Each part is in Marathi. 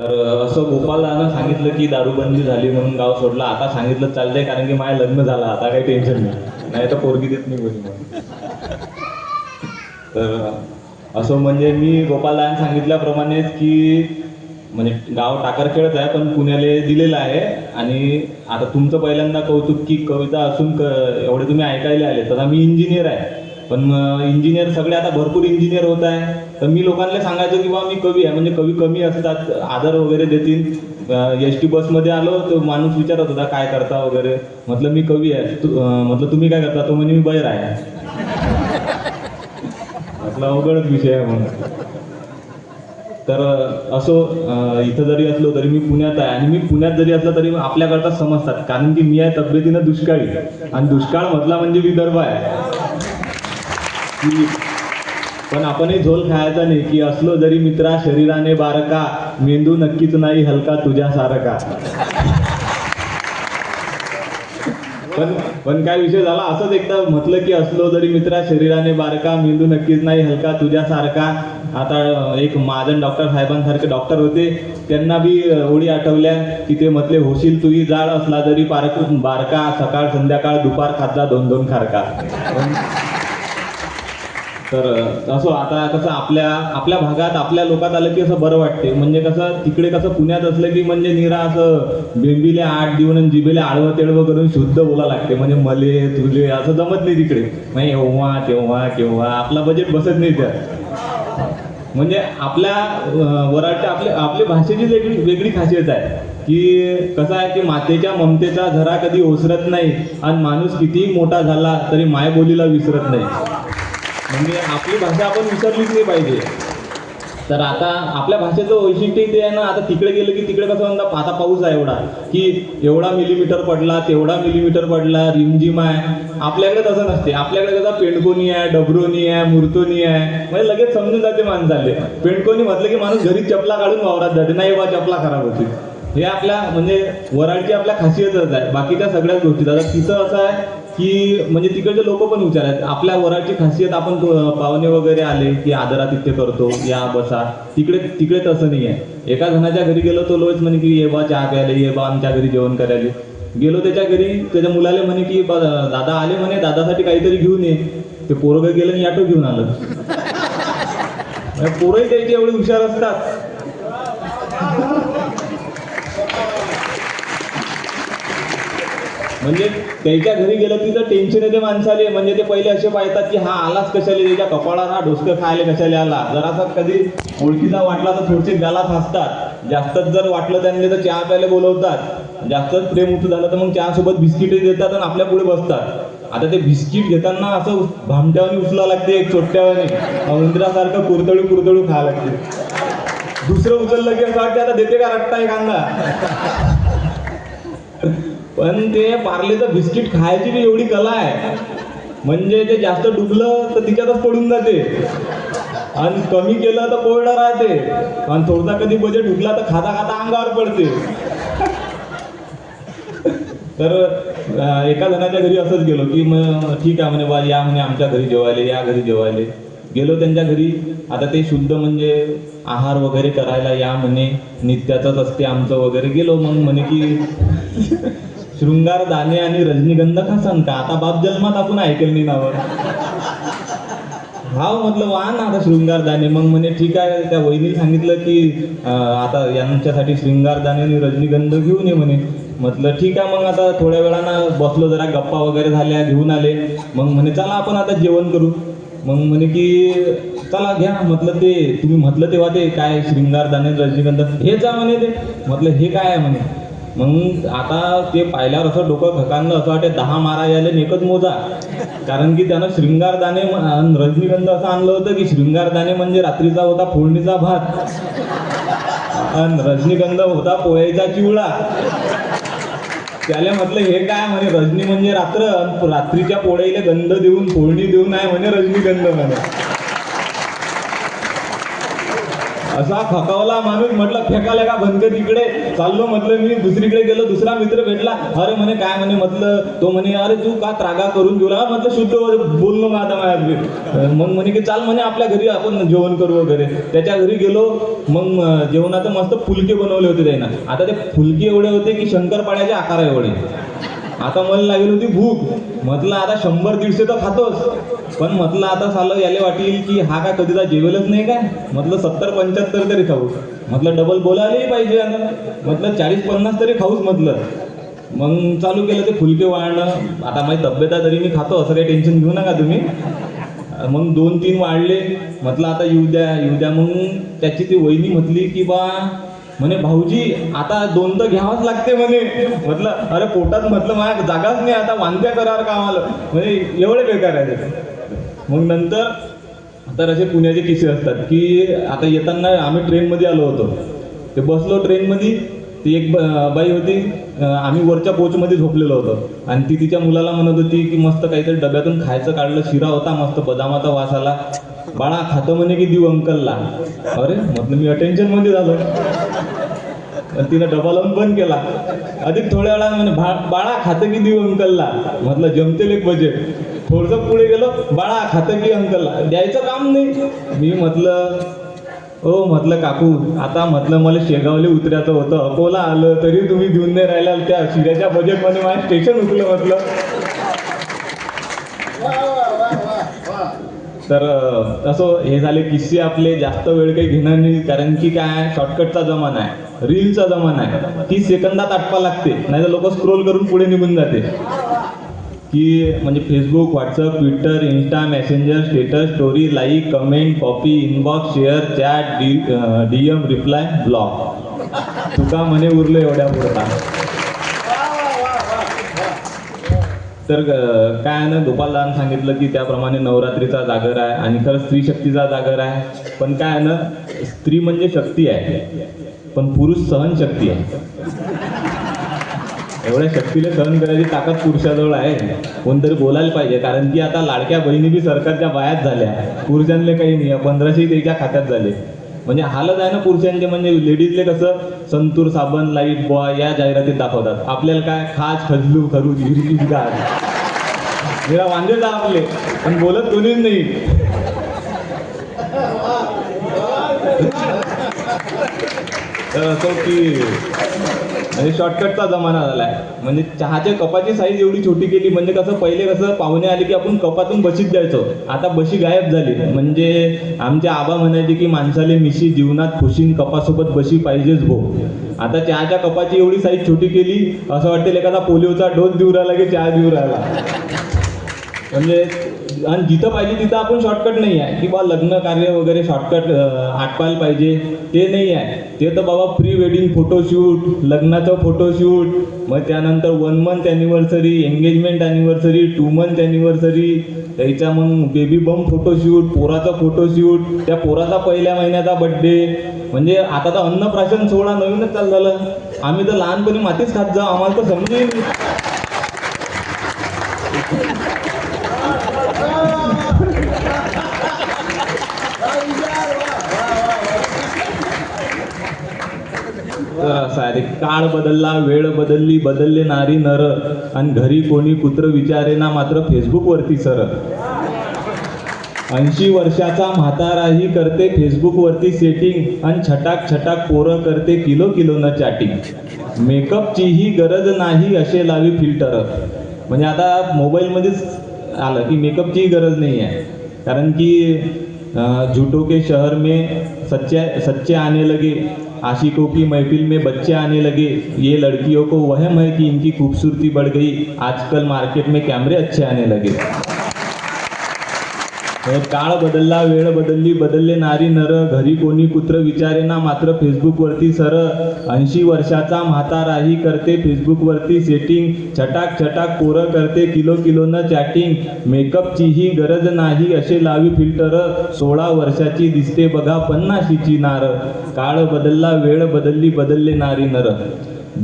तर असं गोपालदानं सांगितलं की दारूबंदी झाली म्हणून गाव सोडलं. आता सांगितलं चालतंय कारण की माझं लग्न झालं. आता काही टेन्शन नाही. नाही तर पोरगी देत नाही कोणी तर असं म्हणजे मी गोपालदान सांगितल्याप्रमाणेच की म्हणजे गाव टाकरखेळच आहे पण पुण्याला दिलेलं आहे. आणि आता तुमचं पहिल्यांदा कौतुक की कविता असून क एवढे तुम्ही ऐकायला आले. तर मी इंजिनियर आहे. पण इंजिनियर सगळे आता भरपूर इंजिनियर होत आहे. तर मी लोकांना सांगायचो की बा मी कवी आहे. म्हणजे कवी कमी असतात आदर वगैरे देतील. एस टी बसमध्ये आलो तर माणूस विचारत होता काय करता वगैरे? म्हटलं मी कवी आहे. तू म्हटलं तुम्ही काय करता? तो म्हणजे मी बैर आहे. म्हटलं अवघडच विषय आहे म्हणून. तर असो इथं जरी असलो तरी मी पुण्यात आहे. आणि मी पुण्यात जरी असलं तरी आपल्याकरता समजतात. कारण की मी आहे तब्येतीनं दुष्काळी. आणि दुष्काळ म्हटला म्हणजे विदर्भ आहे. की पण आपणही झोल खायचा नाही की असलो जरी मित्रा शरीराने बारका मेंदू नक्कीच नाही हलका तुझ्या सारखा. पण पण काय विषय झाला? असंच एकदा म्हटलं की असलो जरी मित्रा शरीराने बारका मेंदू नक्कीच नाही हलका तुझ्यासारखा आता एक महाजन डॉक्टर साहेबांसारखे डॉक्टर होते. त्यांना बी ओळी आठवल्या की ते म्हटले होशील तुही जाड असला जरी पारक बारका सकाळ संध्याकाळ दुपार खाजा दोन दोन खारका. पण तर असं आता कसं आपल्या आपल्या भागात आपल्या लोकात आलं की असं बरं वाटते. म्हणजे कसं तिकडे कसं पुण्यात असलं की म्हणजे निरा असं बेंबीले आठ देऊन आणि जिबेले आडवं तेडवं करून शुद्ध बोला लागते. म्हणजे मले तुझे असं जमत नाही तिकडे. म्हणजे एव्हा तेव्हा केव्हा आपला बजेट बसत नाही त्यात म्हणजे आपल्या अं, वराडच्या आपल्या आपली भाषेची वेगळी वेगळी खासियत आहे. की कसं आहे की मातेच्या ममतेचा झरा कधी ओसरत नाही आणि माणूस कितीही मोठा झाला तरी मायबोलीला विसरत नाही. म्हणजे आपली भाषा आपण विसरलीच नाही पाहिजे. तर आता आपल्या भाषेचं वैशिष्ट्य ते आहे ना आता तिकडे गेलं की तिकडे कसं म्हणतात आता पाऊस आहे एवढा की एवढा मिलीमीटर पडला तेवढा मिलीमीटर पडला रिमझिम आहे. आपल्याकडे तसं नसते. आपल्याकडे कसं पेंडकोनी आहे डबरोनी आहे मुरतोनी आहे. म्हणजे लगेच समजून जाते माणसाले पेंडकोनी म्हटलं की माणूस घरी चपला काढून वावरात जाते. नाही बा चपला खराब होती हे आपल्या म्हणजे वराडची आपल्या खासियतच आहे. बाकीच्या सगळ्याच गोष्टी आता तिथं असं आहे की म्हणजे तिकडचे लोक पण हुशार आहेत. आपल्या वराची खासियत आपण पाहुणे वगैरे आले की आदरातिथ्य करतो या बसा. तिकडे तिकडे तसं नाही आहे. एका जणाच्या घरी गेलो तो लोच म्हणे की ये बा चहा प्यायला ये बा आमच्या घरी जेवण करायला गेलो त्याच्या घरी त्याच्या मुलाला म्हणे की दादा आले म्हणे दादासाठी काहीतरी घेऊन ये. ते पोरग गेलं आणि ऑटो घेऊन आलं. पोरही त्याचे एवढे हुशार असतात. म्हणजे त्याच्या घरी गेलं की तर टेन्शन येते माणसाले. म्हणजे ते पहिले असे पाहतात की हा आलाच कशाले? त्याच्या कपाळाला हा डोसकं खायला कशाला आला? जरासा कधी ओळखीचा वाटला तर थोडेसे गालात हसतात. जास्तच जर वाटलं त्यांनी तर चहा प्यायला बोलवतात. जास्तच प्रेम उतू झालं तर मग चहासोबत बिस्किटही देतात आणि आपल्या पुढे बसतात. आता ते बिस्किट घेताना असं भामट्यावाने उचला लागते एक छोट्यावाने उंदरासारखं कुरतळू कुरतळू खायला लागते. दुसरं उचललं की असं वाटते आता देते का रट्टा एक कांदा पण ते पार्लेचं बिस्किट खायची बी एवढी कला आहे. म्हणजे ते जास्त डुबलं तर तिच्यातच पडून जाते. आणि कमी केलं तर कोरडं राहते. आणि थोडसा कधी बजेट डुबला तर खाता खाता अंगावर पडते. तर एका जणाच्या घरी असंच गेलो की मग ठीक आहे म्हणे बा या म्हणे आमच्या घरी जेवायले या घरी जेवायले. गेलो त्यांच्या घरी. आता ते शुद्ध म्हणजे आहार वगैरे करायला या म्हणे. नित्याचंच असते आमचं वगैरे. गेलो मग म्हणे की शृंगार दाणे आणि रजनीगंध खासन का? आता बाप जन्मात आपण ऐकेल नाही नावं. हा म्हटलं वा ना आता शृंगार दाणे मग म्हणे ठीक आहे. त्या वहिनी सांगितलं की आता यांच्यासाठी शृंगार दाणे आणि रजनीगंध घेऊन ये म्हणे. म्हटलं ठीक आहे मग आता थोड्या वेळानं बसलो जरा गप्पा वगैरे झाल्या घेऊन आले. मग म्हणे चला आपण आता जेवण करू. मग म्हणे की चला घ्या. म्हटलं ते तुम्ही म्हटलं तेव्हा ते काय शृंगार दाणे रजनीगंध हे जा म्हणे ते. म्हटलं हे काय आहे? म्हणे. मग आता ते पाहिल्यावर असं डोकं खकांना असं वाटे दहा मारा यायला एकच मोजा. कारण की त्यानं शृंगारदाणे रजनीगंध असं आणलं होतं की शृंगारदाणे म्हणजे रात्रीचा होता फोडणीचा भात. आणि रजनीगंध होता पोळ्याचा चिवडा. त्याला म्हटलं हे काय म्हणे रजनी म्हणजे रात्र रात्रीच्या पोळ्याला गंध देऊन फोडणी देऊन आहे म्हणे रजनीगंध म्हणे. असा खकावला माणूस म्हटलं फेकाले का बनके तिकडे चाललो म्हटलं मी दुसरीकडे गेलो दुसरा मित्र भेटला. अरे म्हणे काय म्हणे म्हटलं? तो म्हणे अरे तू का त्रागा करून घेऊ म्हटलं शुद्ध बोललो मग आता माझ्या मग म्हणे की चाल म्हणे आपल्या घरी आपण जेवण करू वगैरे. त्याच्या घरी गेलो. मग जेवणाचं मस्त फुलके बनवले होते त्यांना. आता ते फुलके एवढे होते की शंकरपाड्याचे आकार एवढे. आता मला लागेल होती भूक. म्हटलं आता शंभर दीडशे तर खातोच पण म्हटलं आता सालं याले वाटेल की हा काय कधीचा जेवेलच नाही काय? म्हटलं सत्तर पंच्याहत्तर तरी खाऊ. म्हटलं डबल बोलायलाही पाहिजे आता. म्हटलं चाळीस पन्नास तरी खाऊच म्हटलं. मग चालू केलं ते फुलके वाळणं. आता माझी तब्येत आहे तरी मी खातो असं काही टेन्शन घेऊ नका तुम्ही. मग दोन तीन वाढले म्हटलं आता येऊ द्या येऊ द्या. मग त्याची ती वहिनी म्हटली की बा म्हणे भाऊजी आता दोन तर घ्यावंच लागते म्हणे. म्हटलं अरे पोटात म्हटलं माझ्या जागाच नाही आता वांद्या करार का आम्हाला म्हणजे एवढे बेकार आहे ते. मग नंतर तर असे पुण्याचे किस्से असतात की आता येताना आम्ही ट्रेनमध्ये आलो होतो. ते बसलो ट्रेनमध्ये ती एक बाई होती आम्ही वरच्या कोचमध्ये झोपलेलो होतो. आणि ती तिच्या मुलाला म्हणत होती की मस्त काहीतरी डब्यातून खायचं काढलं शिरा होता मस्त बदामाचा वास आला. बाळा खातं म्हणे की देऊ अंकलला. अरे म्हटलं मी अटेन्शनमध्ये झालो. तिनं डबा लावून बंद केला. अधिक थोड्या वेळा म्हणे "भा- बाळा खातं की देऊ अंकलला? म्हटलं जमतेल एक बजेट थोडंसं पुढे गेलो बाळा खातं की अंकलला? द्यायचं काम नाही. मी म्हटलं हो म्हटलं काकू आता म्हटलं मला शेगावले उतरायचं होतं. अकोला आलं तरी तुम्ही देऊन नाही राहिला त्या शिऱ्याच्या बजेटमध्ये माझं स्टेशन उठलं म्हटलं. तर असं हे झाले किस्से आपले जास्त वेळ काही घेणं नाही कारण की काय शॉर्टकटचा जमाना आहे रीलचा जमाना आहे. तीस सेकंदात आटपा लागते नाही तर लोक स्क्रोल करून पुढे निघून जाते. की म्हणजे Facebook WhatsApp Twitter Insta messenger status story like comment copy inbox share chat D D M reply blog Tuka म्हणे उरलं एवढ्या पुरता तर काय आहे ना गोपालदान सांगितलं की त्याप्रमाणे नवरात्रीचा जागर आहे आणि खरंच स्त्री शक्तीचा जागर आहे. पण काय आहे ना स्त्री म्हणजे शक्ती आहे. पण पुरुष सहनशक्ती आहे. एवढ्या शक्तीला सहन करायची ताकद पुरुषाजवळ आहे. कोणतरी बोलायला पाहिजे. कारण की आता लाडक्या बहिणी बी सरकारच्या बायात झाल्या. पुरुषांले काही नाही. पंधराशे त्याच्या खात्यात झाले. म्हणजे हालत आहे ना पुरुषांचे म्हणजे लेडीजले कसं संतूर साबण लाइट बॉय या जाहिरातीत दाखवतात. आपल्याला काय खाज खजलू खरू हिरवी गार वांदे जा आपले पण बोलत कोणीच नाही. तर असं की म्हणजे शॉर्टकटचा जमाना झालाय. म्हणजे चहाच्या कपाची साईज एवढी छोटी केली म्हणजे कसं पहिले कसं पाहुणे आले की आपण कपातून बशीत जायचो. आता बशी गायब झाली. म्हणजे आमचे आबा म्हणायचे की माणसाले मिशी जीवनात खुशीन कपासोबत बशी पाहिजेच भो. आता चहाच्या कपाची एवढी साईज छोटी केली असं वाटेल एखादा पोलिओचा डोस देऊ राहिला की चहा देऊ राहिला. म्हणजे आणि जिथं पाहिजे तिथं आपण शॉर्टकट नाही आहे. की बा लग्न कार्य वगैरे शॉर्टकट आटपायला पाहिजे ते नाही आहे. ते तर बाबा प्री वेडिंग फोटोशूट लग्नाचं फोटोशूट मग त्यानंतर one month anniversary engagement anniversary two month anniversary त्याचा मग बेबी बम फोटोशूट पोराचा फोटोशूट त्या पोराचा पहिल्या महिन्याचा बड्डे म्हणजे आता तर अन्नप्राशन सोहळा नवीनच चालू झालं. आम्ही तर लहानपणी मातीच खात जाऊ आम्हाला तर समजेल तर असं आहे. काळ बदलला वेळ बदलली बदलले नारी नर. आणि घरी कोणी कुत्र विचारे ना मात्र फेसबुकवरती सर. ऐंशी वर्षाचा म्हाताराही करते फेसबुकवरती सेटिंग आणि छटाक छटाक पोरं करते किलो किलो न चॅटिंग मेकअपचीही गरज नाही असे लावी फिल्टर म्हणजे आता मोबाईलमध्येच आलं की मेकअपचीही गरज नाही आहे कारण की झुटो के शहर में सच्चे सच्चे आने लगे. आशिकों की महफिल में बच्चे आने लगे। ये लड़कियों को वहम है कि इनकी खूबसूरती बढ़ गई। आजकल मार्केट में कैमरे अच्छे आने लगे। काळ बदलला वेळ बदलली बदलले नारी नर घरी कोणी कुत्र विचारेना मात्र फेसबुकवरती सर. ऐंशी वर्षाचा म्हाताराही करते फेसबुकवरती सेटिंग छटाक छटाक पोरं करते किलो किलो न चॅटिंग मेकअपचीही गरज नाही असे लावी फिल्टर. सोळा वर्षाची दिसते बघा पन्नाशीची नार. काळ बदलला वेळ बदलली बदलले नारी नर.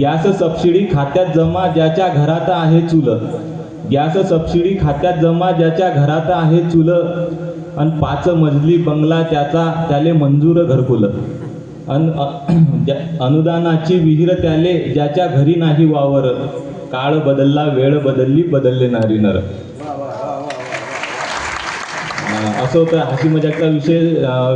गॅस सबसिडी खात्यात जमा ज्याच्या घरात आहे चुलं. गॅस सबसिडी खात्यात जमा ज्याच्या घरात आहे चुल आणि पाच मजली बंगला त्याचा त्याले मंजूर घरकुल. अन ज्या- अनुदानाची विहीर त्याले ज्याच्या घरी नाही वावर. काळ बदलला वेळ बदलली बदलले नारी नर. असं होतं हसी मजाकचा विषय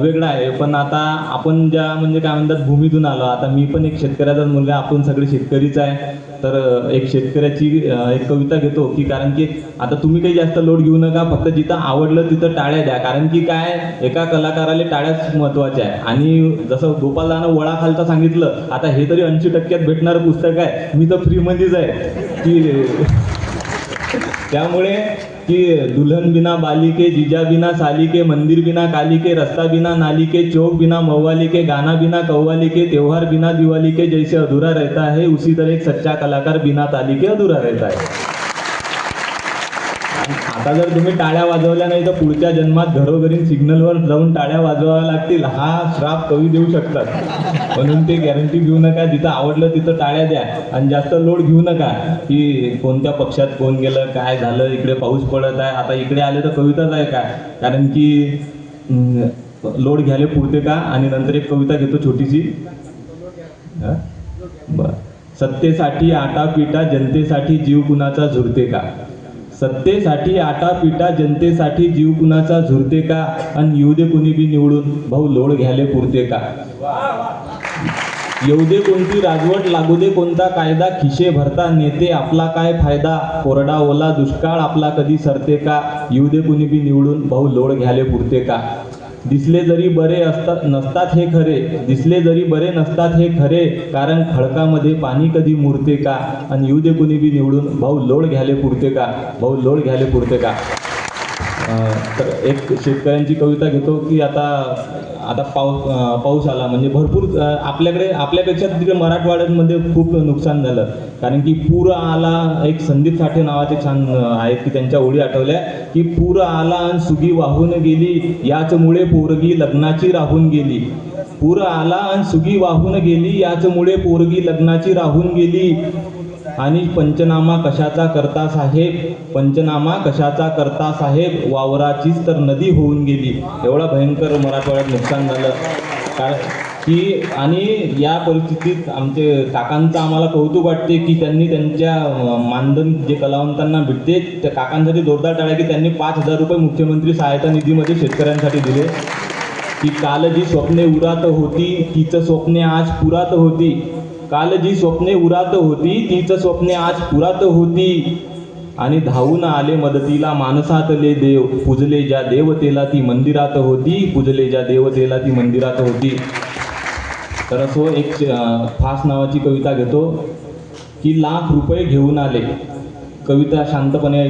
वेगळा आहे. पण आता आपण ज्या म्हणजे काय म्हणतात भूमीतून आलो. आता मी पण एक शेतकऱ्याचा मुलगा आपण सगळे शेतकरीच आहे. तर एक शेतकऱ्याची एक कविता घेतो की कारण की आता तुम्ही काही जास्त लोड घेऊ नका. फक्त जिथं आवडलं तिथं टाळ्या द्या. कारण की काय एका कलाकाराला टाळ्याच महत्त्वाच्या आहे आणि जसं गोपालदानं वळा खालता सांगितलं आता हे तरी ऐंशी टक्क्यात भेटणारं पुस्तक आहे. मी तर फ्रीमध्येच आहे. की त्यामुळे की दुल्हन बिना बाली के, जिजा बिना साली के, मंदिर बिना काली के, रास्ता बिना नाली के, चौक बिना मव्वालिके गाना बिना कव्वालिके त्योहार बिना दिवाली के, जैसे अधूरा रहता है, उसी तरह एक सच्चा कलाकार बिना ताली के अधूरा रहता है। आता जर तुम्ही टाळ्या वाजवल्या नाही तर पुढच्या जन्मात घरोघरी सिग्नलवर जाऊन टाळ्या वाजवाव्या लागतील. हा श्राप कवी देऊ शकतात. म्हणून ते गॅरंटी घेऊ नका. जिथं आवडलं तिथं टाळ्या द्या. आणि जास्त लोड घेऊ नका. की कोणत्या पक्षात कोण गेलं काय झालं इकडे पाऊस पडत आहे. आता इकडे आले तर कविताच आहे काय कारण की लोड घ्यायला पुरते का? आणि नंतर एक कविता घेतो छोटीशी. बर. सत्तेसाठी आटा पिटा जनतेसाठी जीव कुणाचा झुरते का? सत्तेसाठी आटा पिटा जनतेसाठी जीव कुणाचा झुरते का? आणि येऊ दे कुणी बी निवडून? भाऊ लोळ घ्यायले पुरते का? येऊ दे कोणती राजवट लागू दे कोणता कायदा? खिशे भरता नेते आपला काय फायदा? कोरडा ओला दुष्काळ आपला कधी सरते का? येऊ दे कुणी बी निवडून? भाऊ लोळ घ्यायले पुरते का? दिसले जरी बरे असतात नसतात हे खरे. दिसले जरी बरे नसतात हे खरे. कारण खडकामध्ये पाणी कधी मुरते का? आणि येऊ दे कुणी बी निवडून. भाऊ लोड घ्यायला पुरते का? भाऊ लोड घ्यायला पुरते का? तर एक शेतकऱ्यांची कविता घेतो की आता आता पाऊस पाऊस आला. म्हणजे भरपूर आपल्याकडे आपल्यापेक्षा तिकडे मराठवाड्यांमध्ये खूप नुकसान झालं. कारण की पूर आला एक संदीप साठे नावाचे छान आहेत की त्यांच्या ओळी आठवल्या की पूर आला आणि सुगी वाहून गेली. याचमुळे पोरगी लग्नाची राहून गेली. पूर आला आणि सुगी वाहून गेली. याचमुळे पोरगी लग्नाची राहून गेली. आणि पंचनामा कशाचा करता साहेब? पंचनामा कशाचा करता साहेब? वावराचीच तर नदी होऊन गेली. एवढा भयंकर मराठवाड्यात नुकसान झालं. कारण की आणि या परिस्थितीत आमचे काकांचं आम्हाला कौतुक वाटते की त्यांनी त्यांच्या मानधन जे कलावंतांना भेटते त्या काकांसाठी जोरदार टाळ्या की त्यांनी पाच हजार रुपये मुख्यमंत्री सहायता निधीमध्ये शेतकऱ्यांसाठी दिले. की काल जी स्वप्ने उरात होती तिचं स्वप्ने आज पुरात होती. काल जी स्वप्ने उरात होती तीच स्वप्ने आज पुरात होती. आणि धावून आले मदतीला माणसातले देव. पूजले ज्या देवतेला ती मंदिरात होती पूजले ज्या देवतेला ती मंदिरात होती. तर असो एक फास नावाची कविता घेतो की लाख रुपये घेऊन आले. कविता शांतपणे